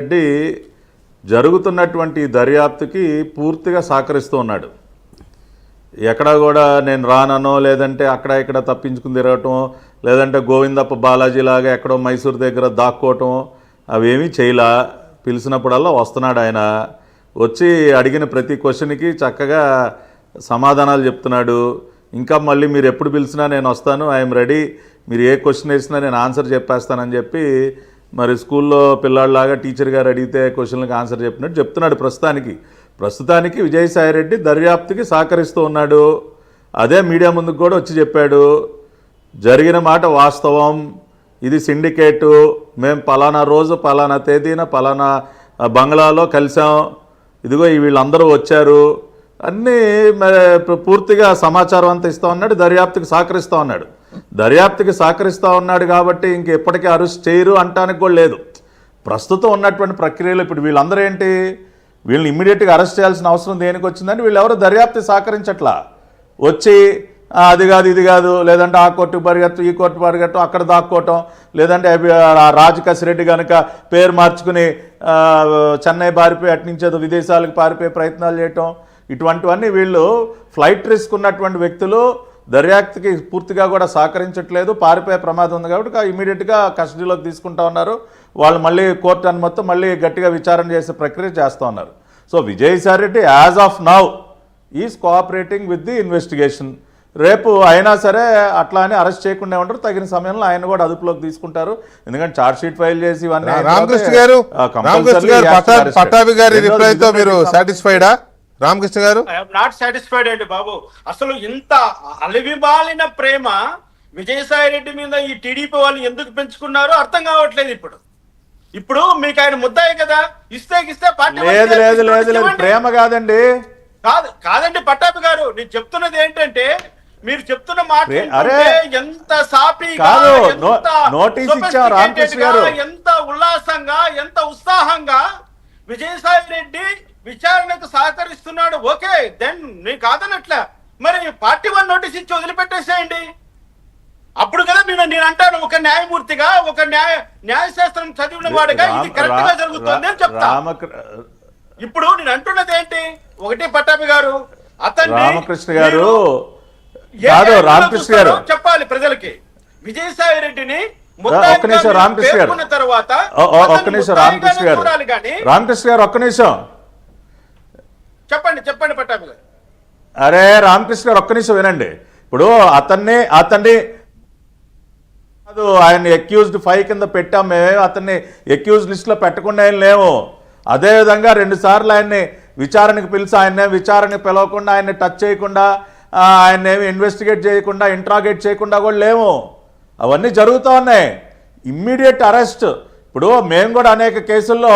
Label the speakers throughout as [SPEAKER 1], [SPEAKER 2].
[SPEAKER 1] రెడ్డి జరుగుతున్నటువంటి దర్యాప్తుకి పూర్తిగా సహకరిస్తూ ఉన్నాడు. ఎక్కడ కూడా నేను రాననో లేదంటే అక్కడ ఇక్కడ తప్పించుకుని తిరగటం లేదంటే గోవిందప్ప బాలాజీ లాగా ఎక్కడో మైసూర్ దగ్గర దాక్కోవటం అవేమీ చేయలా. పిలిచినప్పుడల్లా వస్తున్నాడు ఆయన. వచ్చి అడిగిన ప్రతి క్వశ్చన్కి చక్కగా సమాధానాలు చెప్తున్నాడు. ఇంకా మళ్ళీ మీరు ఎప్పుడు పిలిచినా నేను వస్తాను ఐఎమ్ రెడీ. మీరు ఏ క్వశ్చన్ వేసినా నేను ఆన్సర్ చెప్పేస్తానని చెప్పి మరి స్కూల్లో పిల్లాడిలాగా టీచర్ గారు అడిగితే క్వశ్చన్లకు ఆన్సర్ చెప్పినట్టు చెప్తున్నాడు ప్రస్తుతానికి. ప్రస్తుతానికి విజయసాయిరెడ్డి దర్యాప్తుకి సహకరిస్తూ ఉన్నాడు. అదే మీడియా ముందుకు కూడా వచ్చి చెప్పాడు. జరిగిన మాట వాస్తవం. ఇది సిండికేటు. మేము పలానా రోజు పలానా తేదీన పలానా బంగ్లాలో కలిసాం ఇదిగో వీళ్ళందరూ వచ్చారు. అన్నీ మరి పూర్తిగా సమాచారం అంతా ఇస్తా ఉన్నాడు. దర్యాప్తుకి సహకరిస్తూ ఉన్నాడు. దర్యాప్తుకి సహకరిస్తూ ఉన్నాడు కాబట్టి ఇంక ఎప్పటికీ అరెస్ట్ చేయరు అంటానికి కూడా లేదు. ప్రస్తుతం ఉన్నటువంటి ప్రక్రియలో ఇప్పుడు వీళ్ళందరూ ఏంటి వీళ్ళని ఇమ్మీడియట్గా అరెస్ట్ చేయాల్సిన అవసరం దేనికి వచ్చిందని వీళ్ళు ఎవరు దర్యాప్తు సహకరించట్లా? వచ్చి అది కాదు ఇది కాదు లేదంటే ఆ కోర్టు పరిగెత్తు ఈ కోర్టు పరిగెత్తు అక్కడ దాక్కోవటం లేదంటే అవి- కసిరెడ్డి కనుక పేరు మార్చుకుని చెన్నై పారిపోయి అటు విదేశాలకు పారిపోయే ప్రయత్నాలు చేయటం ఇటువంటివన్నీ వీళ్ళు ఫ్లైట్ రిస్క్ ఉన్నటువంటి వ్యక్తులు దర్యాప్తుకి పూర్తిగా కూడా సహకరించట్లేదు. పారిపోయే ప్రమాదం ఉంది కాబట్టి ఇమీడియట్గా కస్టడీలోకి తీసుకుంటా ఉన్నారు. వాళ్ళు మళ్ళీ కోర్టు అనుమతి మళ్ళీ గట్టిగా విచారణ చేసే ప్రక్రియ చేస్తూ ఉన్నారు. So Vijayasai Reddy as of now is cooperating with the investigation రేపు అయినా సరే అట్లా అని అరెస్ట్ చేయకుండా ఉంటారు తగిన సమయంలో ఆయన కూడా అదుపులోకి తీసుకుంటారు. ఎందుకంటే ఛార్జ్ షీట్ ఫైల్ చేసి ఇవన్నీ
[SPEAKER 2] రామకృష్ణ గారు. పట్టాభి గారి
[SPEAKER 1] రెండోది
[SPEAKER 2] రిప్లై తో మీరు సాటిస్ఫైడా రామకృష్ణ గారు
[SPEAKER 3] నాట్ సాటిస్ఫైడ్ అండి బాబు అసలు ఇంత అలవిమాలిన ప్రేమ విజయసాయి రెడ్డి మీద ఈ టీడీపీ వాళ్ళు ఎందుకు పెంచుకున్నారో అర్థం కావట్లేదు ఇప్పుడు ఇప్పుడు మీకు ఆయన ముద్దాయి కదా ఇస్తే ఇస్తే పార్టీ
[SPEAKER 1] లేదు లేదు. ప్రేమ కాదండి
[SPEAKER 3] కాదు కాదండి పట్టాభి గారు నేను చెప్తున్నది ఏంటంటే మీరు చెప్తున్న మాట! ఎంత
[SPEAKER 1] నో- నోటీస్ ఇచ్చాం
[SPEAKER 3] sophisticated
[SPEAKER 1] రామకృష్ణ
[SPEAKER 3] గా,
[SPEAKER 1] గారు.
[SPEAKER 3] ఎంత ఉల్లాసంగా ఎంత ఉత్సాహంగా విజయసాయి రెడ్డి విచారణకు సహకరిస్తున్నాడు ఓకే దెన్ నేను కాదనట్లా. మరి పార్టీ వన్ నోటీస్ ఇచ్చి వదిలిపెట్టేసేయండి. అప్పుడు కదా నేను నేను అంటాను ఒక న్యాయమూర్తిగా ఒక న్యాయ న్యాయశాస్త్రం చదివిన వాడిగా ఇది
[SPEAKER 1] కరెక్ట్గా
[SPEAKER 3] జరుగుతుంది అని చెప్తా. ఇప్పుడు నేను అంటున్నది ఏంటి? ఒకటి పట్టాభి గారు అతన్ని
[SPEAKER 1] రామకృష్ణ గారు కాదు రామకృష్ణ గారు.
[SPEAKER 3] చెప్పాలి ప్రజలకి. విజయసాయి రెడ్డిని
[SPEAKER 1] ఒక్క నిమిషం రామకృష్ణ గారు.
[SPEAKER 3] తర్వాత
[SPEAKER 1] ఒక్క నిమిషం రామకృష్ణ గారు. రామకృష్ణ గారు ఒక్క నిమిషం.
[SPEAKER 3] చెప్పండి చెప్పండి పట్టాభి గారు.
[SPEAKER 1] అరే రామకృష్ణ గారు ఒక్క నిమిషం వినండి. ఇప్పుడు అతన్ని అతన్ని కాదు ఆయన ఎక్యూజ్డ్ ఫైవ్ కింద పెట్టాం మేమేమి అతన్ని ఎక్యూజ్ లిస్ట్లో పెట్టకుండా ఏం లేము అదేవిధంగా రెండు సార్లు ఆయన్ని విచారణకు పిలిచి ఆయన్నే విచారణకు పిలవకుండా ఆయన్ని టచ్ చేయకుండా ఆయన ఏమి ఇన్వెస్టిగేట్ చేయకుండా ఇంట్రాగేట్ చేయకుండా కూడా లేము అవన్నీ జరుగుతూ ఉన్నాయి. ఇమ్మీడియట్ అరెస్ట్ ఇప్పుడు మేము కూడా అనేక కేసుల్లో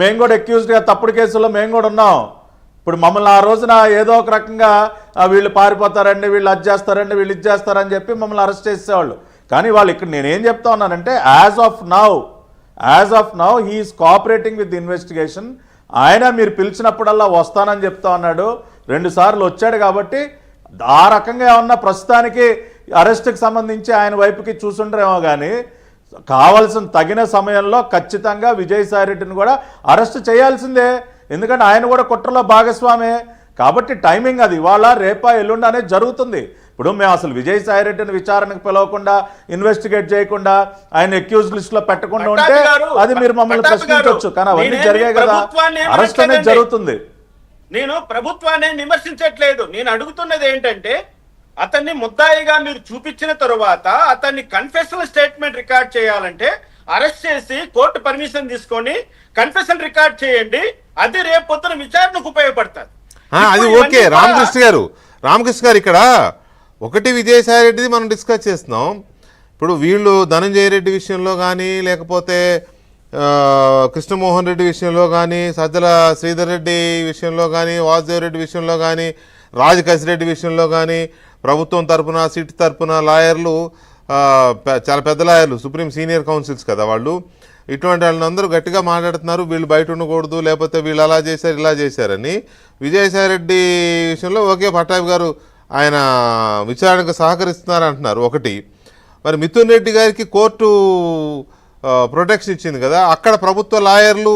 [SPEAKER 1] మేము కూడా ఎక్యూజ్డ్గా తప్పుడు కేసుల్లో మేము కూడా ఉన్నాం. ఇప్పుడు మమ్మల్ని ఆ రోజున ఏదో ఒక రకంగా వీళ్ళు పారిపోతారండి వీళ్ళు అది చేస్తారండి వీళ్ళు ఇది చేస్తారని చెప్పి మమ్మల్ని అరెస్ట్ చేసేవాళ్ళు. కానీ వాళ్ళు ఇక్కడ నేనేం చెప్తా ఉన్నానంటే as of now as of now he is cooperating with investigation ఆయన మీరు పిలిచినప్పుడల్లా వస్తానని చెప్తా ఉన్నాడు. రెండు సార్లు వచ్చాడు కాబట్టి ఆ రకంగా ఏమన్నా ప్రస్తుతానికి అరెస్ట్కి సంబంధించి ఆయన వైపుకి చూసుండరేమో కానీ కావలసిన తగిన సమయంలో ఖచ్చితంగా విజయసాయి రెడ్డిని కూడా అరెస్ట్ చేయాల్సిందే. ఎందుకంటే ఆయన కూడా కుట్రలో భాగస్వామే. కాబట్టి టైమింగ్ అది. ఇవాళ రేపా ఎల్లుండి అనేది జరుగుతుంది. ఇప్పుడు మేము అసలు విజయసాయి రెడ్డిని విచారణకు పిలవకుండా ఇన్వెస్టిగేట్ చేయకుండా ఆయన ఎక్యూజ్ లిస్ట్లో పెట్టకుండా ఉంటే అది మీరు మమ్మల్ని ప్రశ్నించవచ్చు. కానీ అవన్నీ జరిగాయి కదా. అరెస్ట్ అనేది. జరుగుతుంది.
[SPEAKER 3] నేను ప్రభుత్వాన్ని విమర్శించట్లేదు. నేను అడుగుతున్నది ఏంటంటే అతన్ని ముద్దాయిగా మీరు చూపించిన తరువాత అతన్ని కన్ఫెషన్ స్టేట్మెంట్ రికార్డ్ చేయాలంటే అరెస్ట్ చేసి కోర్టు పర్మిషన్ తీసుకొని కన్ఫెషన్ రికార్డ్ చేయండి అది రేపు పొద్దున విచారణకు ఉపయోగపడుతుంది.
[SPEAKER 2] ఆ, అది ఓకే. రామకృష్ణ గారు రామకృష్ణ గారు ఇక్కడ ఒకటి విజయసాయి రెడ్డిది మనం డిస్కస్ చేస్తున్నాం. ఇప్పుడు వీళ్ళు ధనంజయ రెడ్డి విషయంలో కానీ లేకపోతే కృష్ణమోహన్ రెడ్డి విషయంలో కానీ సజ్జల శ్రీధర్ రెడ్డి విషయంలో కానీ వాసుదేవ్ రెడ్డి విషయంలో కానీ రాజ్ కసిరెడ్డి విషయంలో కానీ ప్రభుత్వం తరపున సిట్ తరపున లాయర్లు చాలా పెద్ద లాయర్లు సుప్రీం సీనియర్ కౌన్సిల్స్ కదా వాళ్ళు. ఇటువంటి వాళ్ళందరూ గట్టిగా మాట్లాడుతున్నారు వీళ్ళు బయట ఉండకూడదు లేకపోతే వీళ్ళు అలా చేశారు ఇలా చేశారని. విజయసాయిరెడ్డి విషయంలో ఓకే పట్టాభి గారు ఆయన విచారణకు సహకరిస్తున్నారు అంటున్నారు ఒకటి. మరి మిథున్ రెడ్డి గారికి కోర్టు ప్రొటెక్షన్ ఇచ్చింది కదా అక్కడ ప్రభుత్వ లాయర్లు